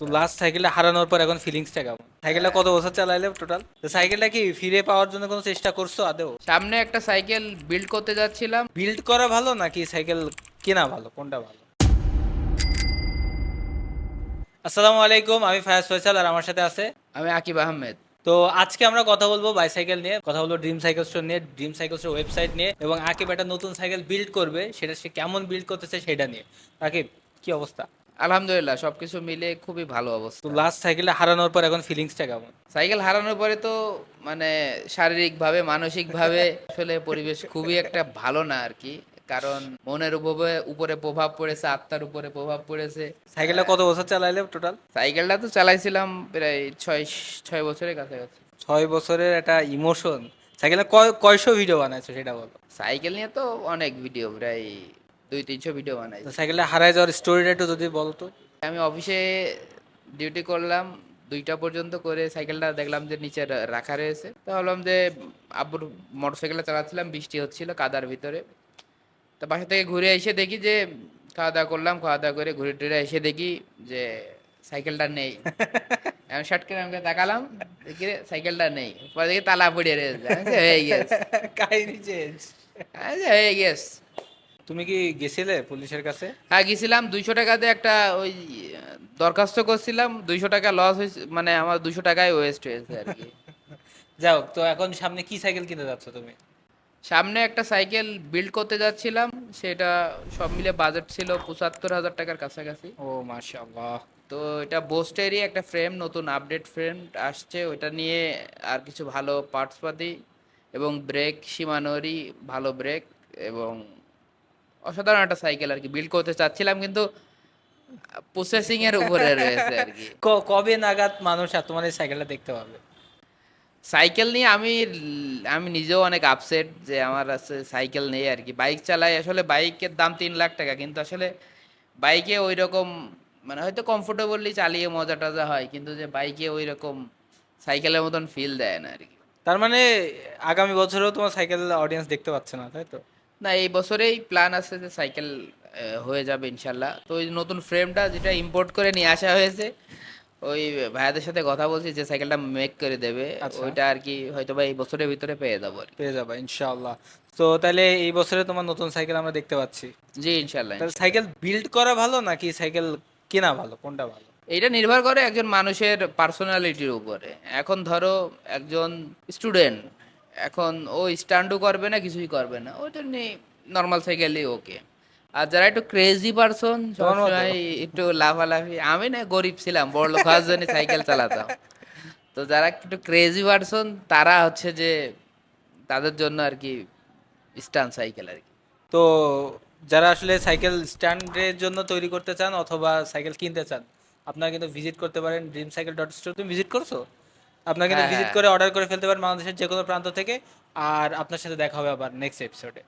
তো লাস্ট সাইকেলটা হারানোর পর এখন ফিলিংসটা কেমন? সাইকেলটা কত বছর চালাইলে টোটাল তো সাইকেলটা কি ফিরে পাওয়ার জন্য কোনো চেষ্টা করছ আদেও সামনে একটা সাইকেল বিল্ড করতে যাচ্ছিলাম। বিল্ড করা ভালো নাকি সাইকেল কেনা ভালো? কোনটা ভালো? আসসালামু আলাইকুম আমি ফায়াজ ফয়সাল আর আমার সাথে আছে আমি আকিব আহমেদ। তো আজকে আমরা কথা বলব বাইসাইকেল নিয়ে কথা বলব ড্রিম সাইকেল স্টোর নিয়ে ড্রিম সাইকেল স্টোর ওয়েবসাইট নিয়ে এবং আকিব একটা নতুন সাইকেল বিল্ড করবে সেটা সে কেমন বিল্ড করতেছে সেটা নিয়ে। আকিব কি অবস্থা? আলহামদুলিল্লাহ সবকিছু মিলে খুবই ভালো অবস্থা। তো লাস্ট সাইকেলটা হারানোর পর এখন ফিলিংসটা কেমন? সাইকেল হারানোর পরে তো মানে শারীরিকভাবে মানসিকভাবে আসলে পরিবেশ খুবই একটা ভালো না আর কি। কারণ মনের উপরে উপরে প্রভাব পড়েছে আত্মার উপরে প্রভাব পড়েছে। সাইকেলটা কত বছর চালাইলে টোটাল সাইকেলটা তো চালাইছিলাম প্রায় ছয় ছয় বছরের কাছাকাছি। ছয় বছরের একটা ইমোশন সাইকেলে কয় কয়শো ভিডিও বানাইছো সেটা বলো। সাইকেল নিয়ে তো অনেক ভিডিও প্রায় দুই তিনশো ভিডিও বানাই। তো সাইকেলটা হারাই যাওয়ার স্টোরিটা একটু যদি বলো তো আমি অফিসে ডিউটি করলাম দুইটা পর্যন্ত করে সাইকেলটা দেখলাম যে নিচে রাখা রয়েছে। তো ভাবলাম যে আব্বুর মোটরসাইকেলটা চালাচ্ছিলাম বৃষ্টি হচ্ছিল কাদার ভিতরে। তো বাসা থেকে ঘুরে এসে দেখি যে খাওয়া দাওয়া করলাম খাওয়া দাওয়া করে ঘুরে টুরে এসে দেখি যে সাইকেলটা নেই। আমি শর্ট করে আমাকে তাকালাম দেখি সাইকেলটা নেই। পরে দেখি তালা পড়ে রয়েছে। হয়ে গেছে। কাহিনী চেঞ্জ হয়ে গেছে। তুমি কি গেছিলে পুলিশের কাছে? হ্যাঁ গেছিলাম। দুইশো টাকা দিয়ে একটা ওই দরখাস্ত করছিলাম। দুইশো টাকা লস হয়েছে মানে আমার দুইশো টাকায় ওয়েস্ট হয়েছে আর কি। যাও তো এখন সামনে কি সাইকেল কিনতে যাচ্ছ তুমি? সামনে একটা সাইকেল বিল্ড করতে যাচ্ছিলাম। সেটা সব মিলে বাজেট ছিল পঁচাত্তর হাজার টাকার কাছাকাছি। ও মাশাআল্লাহ। তো এটা বোস্টেরই একটা ফ্রেম নতুন আপডেট ফ্রেম আসছে। ওটা নিয়ে আর কিছু ভালো পার্টস পাতি এবং ব্রেক সীমানোরই ভালো ব্রেক এবং অসাধারণ একটা সাইকেল আর কি বিল্ড করতে চাচ্ছিলাম কিন্তু প্রসেসিং এর উপরে রয়েছে আর কি। কবে নাগাদ মানুষ তোমার এই সাইকেলটা দেখতে পাবে? সাইকেল নিয়ে আমি আমি নিজেও অনেক আপসেট যে আমার আছে সাইকেল নেই আর কি। বাইক চালাই আসলে বাইকের দাম তিন লাখ টাকা কিন্তু আসলে বাইকে ওই রকম মানে হয়তো কমফোর্টেবলি চালিয়ে মজা টজা হয় কিন্তু যে বাইকে ওই রকম সাইকেলের মতন ফিল দেয় না আর কি। তার মানে আগামী বছরেও তোমার সাইকেল অডিয়েন্স দেখতে পাচ্ছে না তাই তো? না এই বছরেই প্ল্যান আছে যে সাইকেল হয়ে যাবে ইনশাল্লাহ। তো ওই নতুন ফ্রেমটা যেটা ইম্পোর্ট করে নিয়ে আসা হয়েছে ওই ভাইয়াদের সাথে কথা বলছি যে সাইকেলটা মেক করে দেবে। আচ্ছা। ওইটা আর কি হয়তো বা এই বছরের ভিতরে পেয়ে যাব পেয়ে যাব ইনশাআল্লাহ। তো তাহলে এই বছরে তোমার নতুন সাইকেল আমরা দেখতে পাচ্ছি। জি ইনশাল্লাহ তাহলে সাইকেল বিল্ড করা ভালো নাকি সাইকেল কেনা ভালো? কোনটা ভালো? এটা নির্ভর করে একজন মানুষের পার্সোনালিটির উপরে। এখন ধরো একজন স্টুডেন্ট এখন ও স্ট্যান্ডও করবে না কিছুই করবে না। ওই জন্য নর্মাল সাইকেলই ওকে আর যারা একটু ক্রেজি পারসন সবসময় একটু লাফালাফি। আমি না গরিব ছিলাম বড় লোক হওয়ার জন্য সাইকেল চালাতাম। তো যারা একটু ক্রেজি পারসন তারা হচ্ছে যে তাদের জন্য আর কি স্ট্যান্ড সাইকেল আর কি। তো যারা আসলে সাইকেল স্ট্যান্ডের জন্য তৈরি করতে চান অথবা সাইকেল কিনতে চান আপনারা কিন্তু ভিজিট করতে পারেন ড্রিম সাইকেল ডট স্টোর তুমি ভিজিট করছ? আপনারা কিন্তু ভিজিট। করে অর্ডার করে ফেলতে পারেন বাংলাদেশের যে কোনো প্রান্ত থেকে আর আপনার সাথে দেখা হবে আবার নেক্সট এপিসোডে